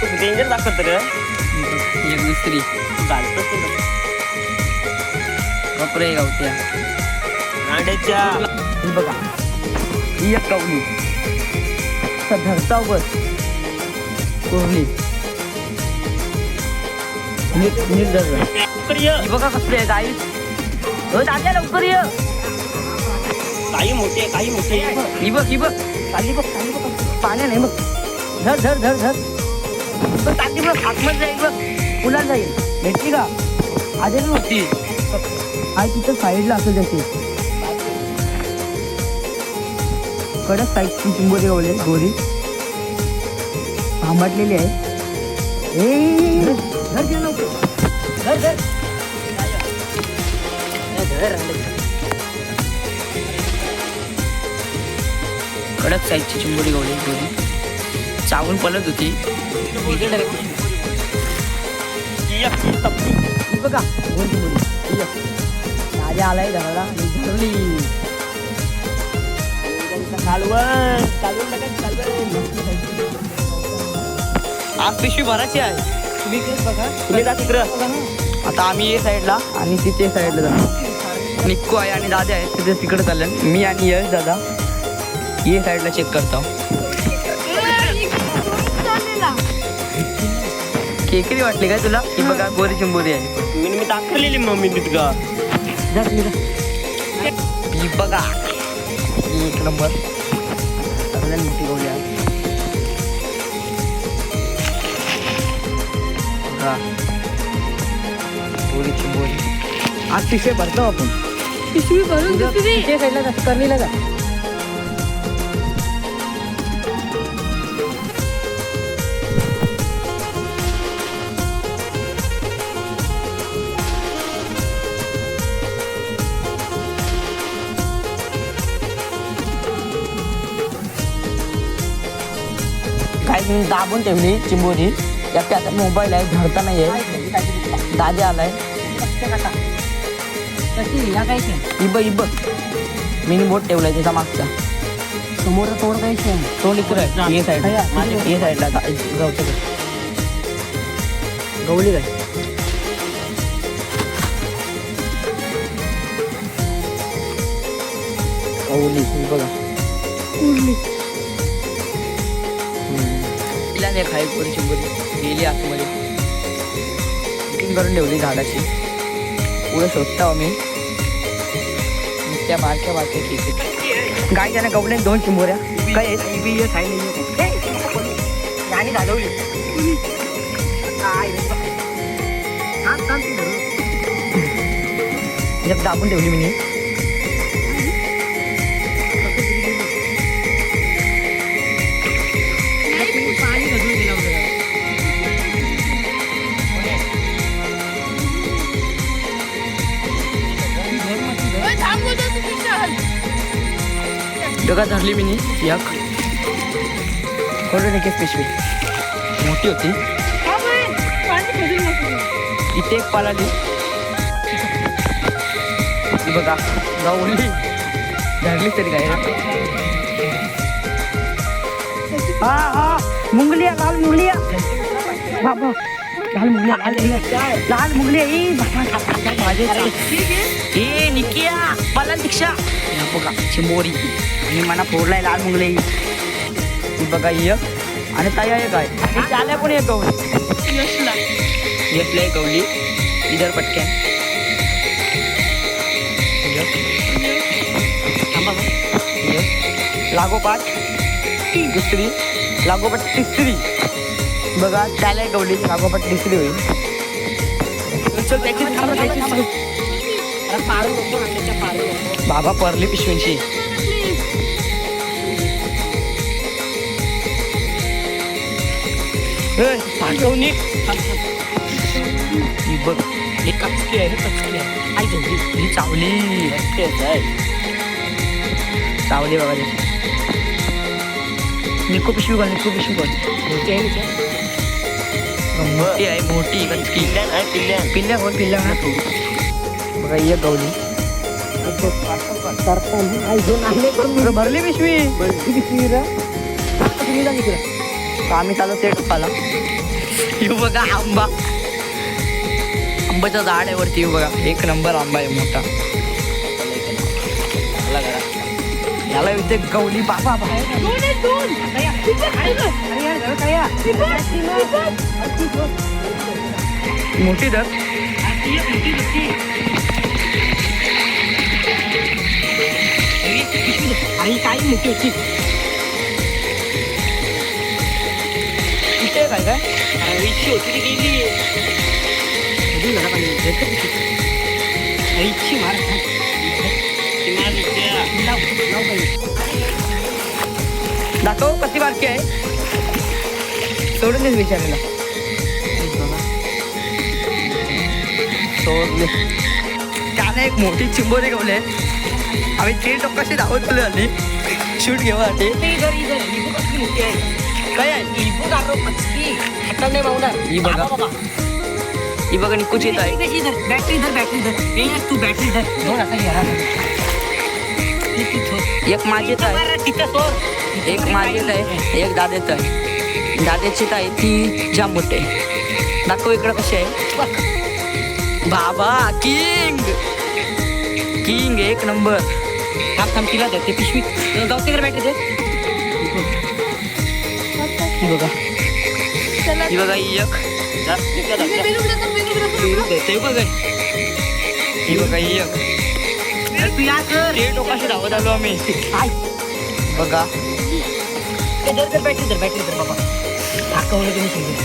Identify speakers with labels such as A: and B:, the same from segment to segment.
A: तू danger दाखवत रे
B: एक दुसरी
A: चालतच
B: बापरे गावत्या.
A: अंड्याच्या
B: ही बघा. ही एक कवली असा धरताव बस. कोरली नीट नीट धर. बघा कसली आहे गाई हो दाद्या लवकर ये.
A: काही मोठे काही मोठे.
B: ही बघ ही बघ. खाली बघ खाली बघ. पाण्या नाही बघ. धर धर धर धर. बघ टाकी बघ आतमध्ये जाईल बघ. पुलात जाईल. भेटली का? आधी नव्हती आहे तिथं साईडला असेल त्याची कडक साईडची चिंबोरी गावले गोरी. भांबाटलेली आहे. ए धर लवकर. धर धर धर. कडक साईजची चिंबोरी गवली गोरी चावून पलत होती. बघा. राजा आलाय धरला धरली.
A: कालवण कालवण टाकायचं, कालवण.
B: आज पिशवी भरायची आहे. तुम्ही तेच बघा.
A: तुम्ही जा तिकडं.
B: आता आम्ही ये साईडला आणि तिथे साईडला जातो निक्को आहे आणि दादा आहे. तिथे तिकडे चालले मी आणि यश दादा. ये साईडला चेक करतो. केकरी वाटली काय तुला? ही बघा गोरी चिंबोरी आहे.
A: मी मी दाखवलेली मम्मी तिथं
B: ही बघा. एक नंबर. मोठी गोळी आहे. गोरी चिंबोरी. आज पिशे भरतो आपण.
C: पिशवी भरून
B: कर्लीला जा. काही दाबून ठेवली चिंबोरी? यात आता मोबाईल आहे धरता नाही आहे? दादे आलाय इब इब. मिनी बोट ठेवलाय त्याचा मागचा. समोर तोड काय तोंड इकडे आहे. ये साईड ये. साईडला गावचं गवली काय? गवली बघा. नाही खाई पोरी चिंबोरी गेली आतमध्ये. बुकिंग करून ठेवली झाडाची. पुढे शोधता आम्ही त्या बारक्या बारक्या केक गाय त्याने कपडे दोन चिंबोऱ्या. काय आहेत बी खाय नाही घालवली. एक दाबून ठेवली मी. जगात धरली मी एक कोरडे केस पेशवी मोठी होती इथे एक पालाली ही बघा गावली धरली तरी काय हा हा मुंगलिया लाल मुंगलिया बाबा लाल मुंगलिया लाल मुंगलिया लाल मुंगलिया ई माझे ए निकिया मला दीक्षा बघा चिंबोरी आणि मला फोडलाय लाल मुंगले. ही बघा ही एक. आणि ताई आहे काय? चाल्या पण एक गवली घेतलंय एक गवली इधर एक. लागोपाठ दुसरी लागोपाठ तिसरी. बघा त्याला गवली लागोपाठ तिसरी होईल. बाबा परली पिशवींची. पाठवणी ही बघ
A: ही कचकी आहे रे, कचकी आहे.
B: आई गं, ही- ही चावली. चावली बघा त्याची निको पिशवी घाल निको पिशवी घाल.
A: मोठी आहे?
B: मोठी आहे. मोठी गचकी
A: पिल्ल्यान आहे पिल्ल्यान
B: पिल्ल्या. खोल पिल्ल्या? ना तू. बघा ये गवली. अरे भरली पिशवी? तर आम्ही चालू ते टप्पाला येऊ बघा आंबा. आंब्याचं झाड आहे वरती येऊ बघा. एक नंबर आंबा आहे मोठा. याला इथे गवली बाबा मोठी धर
A: आणि काय मोठी होती
B: इथे काय काय
A: इच्छी होती ती गेली आईची मार ती मार नुसत्या.
B: दाखव कशी बारकी आहे. सोडून देस विचारायला सोडले त्याने एक मोठी चिंबोरे गवले आम्ही तीन टोकाशी धावत तुला आली. शूट घेऊ आधी काय आहे? ही बघा ही बघा. निकूच येत आहे.
A: बॅटरी धर बॅटरी धर. तू बॅटरी धर. दोन आता
B: एक माझीच आहे. एक माझीच आहे. एक दादेच आहे. दादेची तर आहे ती जाम मोठे दाखव इकडं कशी आहे. बाबा किंग. किंग एक नंबर
A: थांब थांब तिला ते पिशवी जाऊ तिकडे बॅटरी
B: ही बघा. ही बघा ही एक. ते बघा ही. बघा ही एक.
A: तू या कर.
B: ते टोकाशी धावत आलो आम्ही. बघा.
A: ते धर ते बॅटरी धर बॅटरी धर बाबा. थाकवलं तुम्ही सगळं.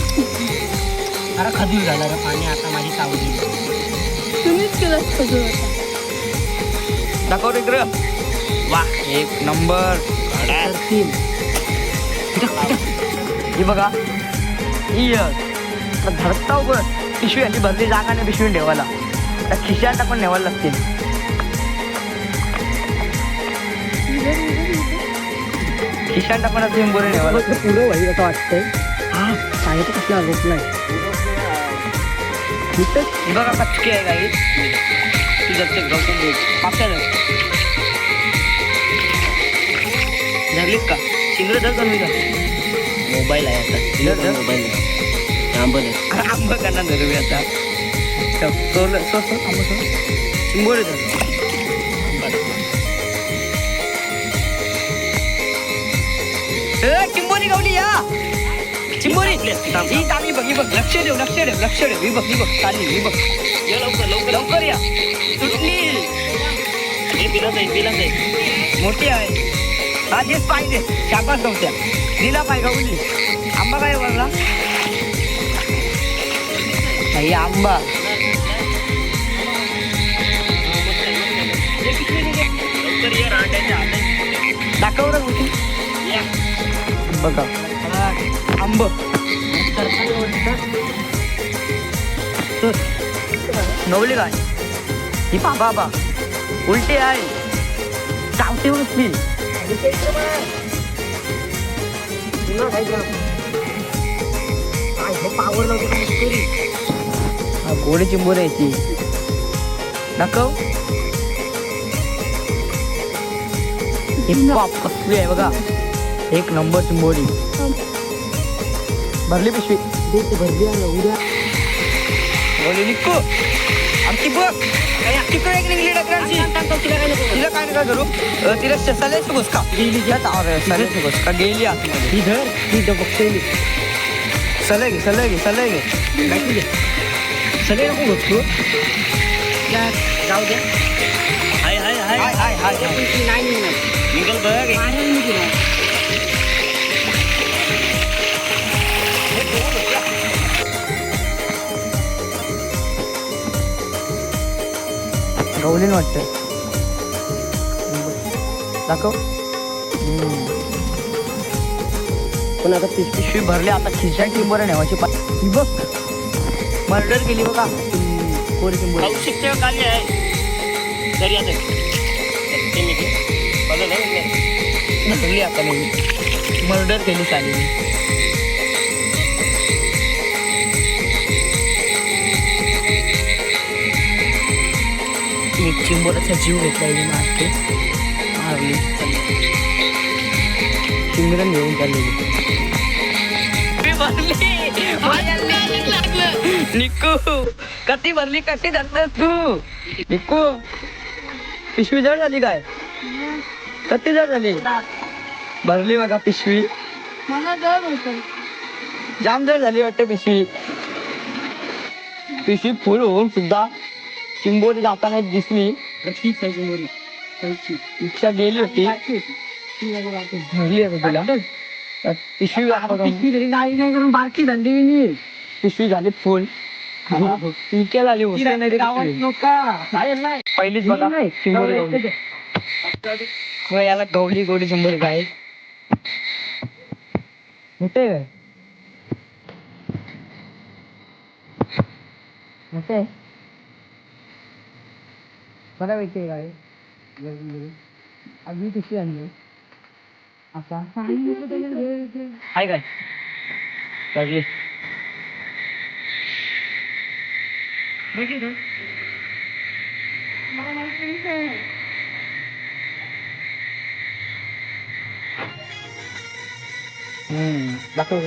A: अरे खजूर झाला रे पाणी आता माझी सावली.
C: तुम्हीच केलं खजूर. आता
B: दाखव रे इकडं. वा एक नंबर.
A: तीन
B: ही बघा ही धरता उभं पिशवी आली भरली जागा नाही पिशवी ठेवायला. त्या खिशात टाकून नेवायला लागतील. खिशात टाकून असं बोरे नेवायला.
A: पुरं होईल असं वाटतंय. हा सांगितलं कसला रोखलाय
B: ही बघा कचकी आहे काही तुझं ते गौतम बुद्ध. मागच्या धर. धरलीत का? शिंगडं धर कमी का
A: मोबाईल आहे आता.
B: धर, धर.
A: मोबाईल थांब धर.
B: आंबा करणार धरू मी आता? सोडलं सो सो आंबा सोड चिंबोरी धर. चिंबोरी गावली या. चिंबोरी. ही चालली बघ ही बघ. लक्ष ठेव लक्ष ठेव लक्ष ठेव ही बघ ही बघ. चालली ही बघ.
A: ये लवकर लवकर
B: लवकर या. सुटली
A: हे बिला जाईल बिला आहे.
B: मोठी आहे. हा तेच पाहिजे. शाबास गवत्या. दिला पाहिजे गवली. आंबा काय वरला? नाही आंबा.
A: लवकर ये रांड्याच्या
B: दाखव रे
A: या.
B: बघा. आंब. नवली काय ही बाबा बा उलटी आहे. चावते हा गोडी आहे ती दाखव बाप कसली आहे बघा. एक नंबर चिंबोरी. भरली पिशवी.
A: भरली आहे उद्या.
B: बोली निक्कू आमची बघ तिकडे एक निघली डकरांची तिला काय नका करू तिला सलेच घुसका गेली सलेच घुसका गेली आतमध्ये
A: ही धर ही बघतोय मी
B: सले घे सले घे सले घे
A: सगळे नको बघतो जाऊ दे हाय हाय हाय
B: हाय हाय.
A: नाही निघल बघ
B: गवलीन वाटतं दाखव.
A: पण आता पिशवी
B: पिशवी भरली आता खिशा टिंबोऱ्या नेवायची पा ही बघ. मर्डर केली बघा. कोरी टिंबोरी
A: खाऊ शिकते खाली आहे. तरी आता. बघा ना,
B: आता मर्डर केली चालेली एक चिंबोराचा जीव घेतला आहे मारते मारली. चिंगरण घेऊन चाललेली निकू कती भरली कती धरत तू? निकू पिशवी जड झाली काय? कती जड झाली? भरली बघा पिशवी.
C: मला
B: जाम जड झाली वाटतं पिशवी. पिशवी फुल होऊन सुद्धा चिंबोरी जाताना दिसली. रिक्षा गेली होती. भरली आहे. तुला? पिशवी पिशवी नाही नाही करून बारकी झाली पिशवी झाली फुल. होती नाही ती पिशवी. पहिलीच बघा चिंबोरी. मग याला गवली गोडी चिंबोरी काय होते काय होते बघा व्यक्ती काय अगदी पिशवी आणली. असा आहे. काय हम्म. दाखव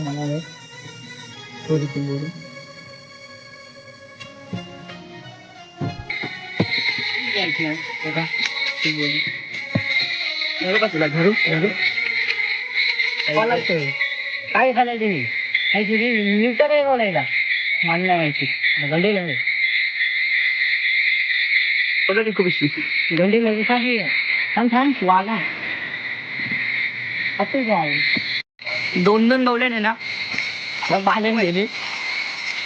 B: मला थोडी चिंबोरी बघा चिंबोरी घरू का तुला घरू घरू काय खायला तुम्ही काय तुझी लिटर आहे बोलायला मला नाही माहिती गंडी बघा ती खूप गंडी गंडी काही सांग सांग वाला असं काय दोन दोन गवले ना मग भाले गेली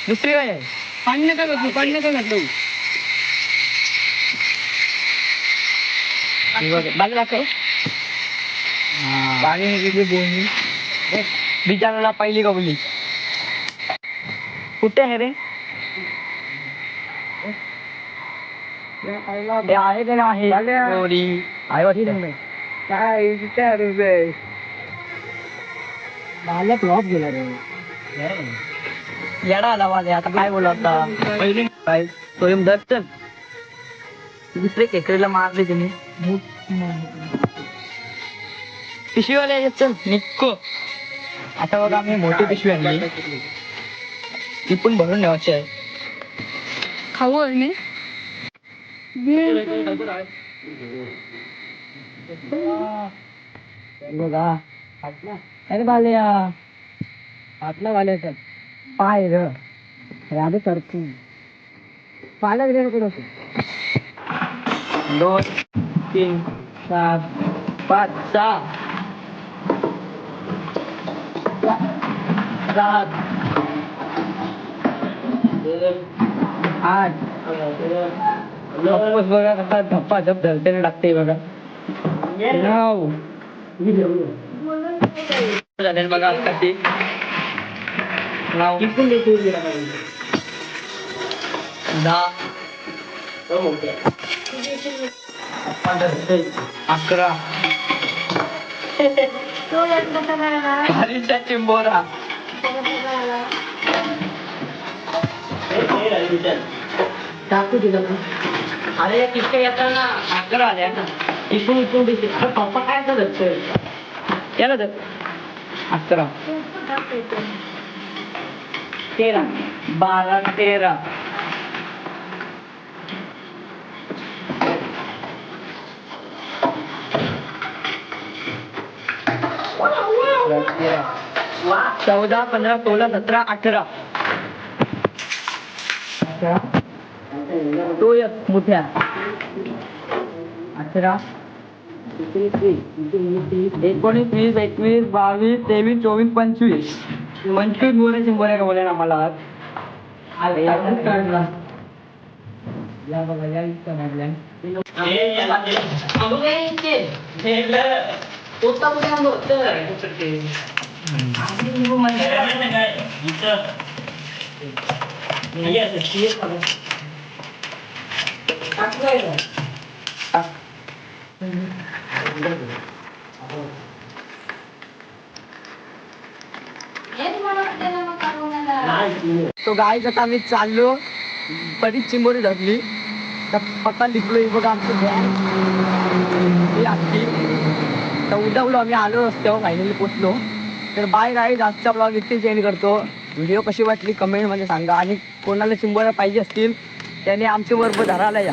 B: दुसरी काय आहे पाणी नका घातलं पाणी नका घातलं बाजू दाखव पाणी गेली बोलली. बिचाराला पहिली गवली कुठे आहे रे? आहे ते नाही? आहे काय मला फ्लॉप गेला रे. येडा आला माझ्या. आता काय बोला आता? पहिले काय? स्वयं दर्शन दुसरे खेकडीला मारले तिने. पिशवीवाले आहेत, चल निक्को आता बघा आम्ही मोठी पिशवी आणली. ती पण भरून ठेवायची आहे.
C: खाऊ आहे मी
B: बघा अरे बाल्या आतला बाल्याचा पाय र. राधे करतो पाहिलं गेलं कुठं दोन तीन चार पाच सहा सात आठ नव्वद बघा कसा धप्पा धप धरतेने लागते बघा नऊ झाले बघा आत्ताची नऊ दहा अकरा
C: तो एक कसा अकरा.
B: खालीचा चिंबोरा. टाकू दिला अरे या किटक्या येताना अकरा आल्या ना. इकडून इकडून दिसते. अरे पप्पा काय करत याला तर अकरा. तेरा. बारा तेरा. चौदा पंधरा सोळा सतरा अठरा. तो एक मोठ्या. अठरा. एकोणीस वीस एकवीस बावीस तेवीस चोवीस पंचवीस. पंचवीस बोलायचे बोलाय का बोलाय आज होते
C: ना मग करून
B: तो गाय आता आम्ही चाललो. बरीच चिंबोरी धरली. तर पक्का लिखलो बघा आमचं बॅग ही अख्खी तर उडवलो आम्ही आलो रस्त्यावर फायनली पोचलो. तर बाय गाईज आजचा ब्लॉग इथे चेंज करतो. व्हिडिओ कशी वाटली कमेंटमध्ये सांगा. आणि कोणाला चिंबोऱ्या पाहिजे असतील त्याने आमचे बरोबर धरायला या.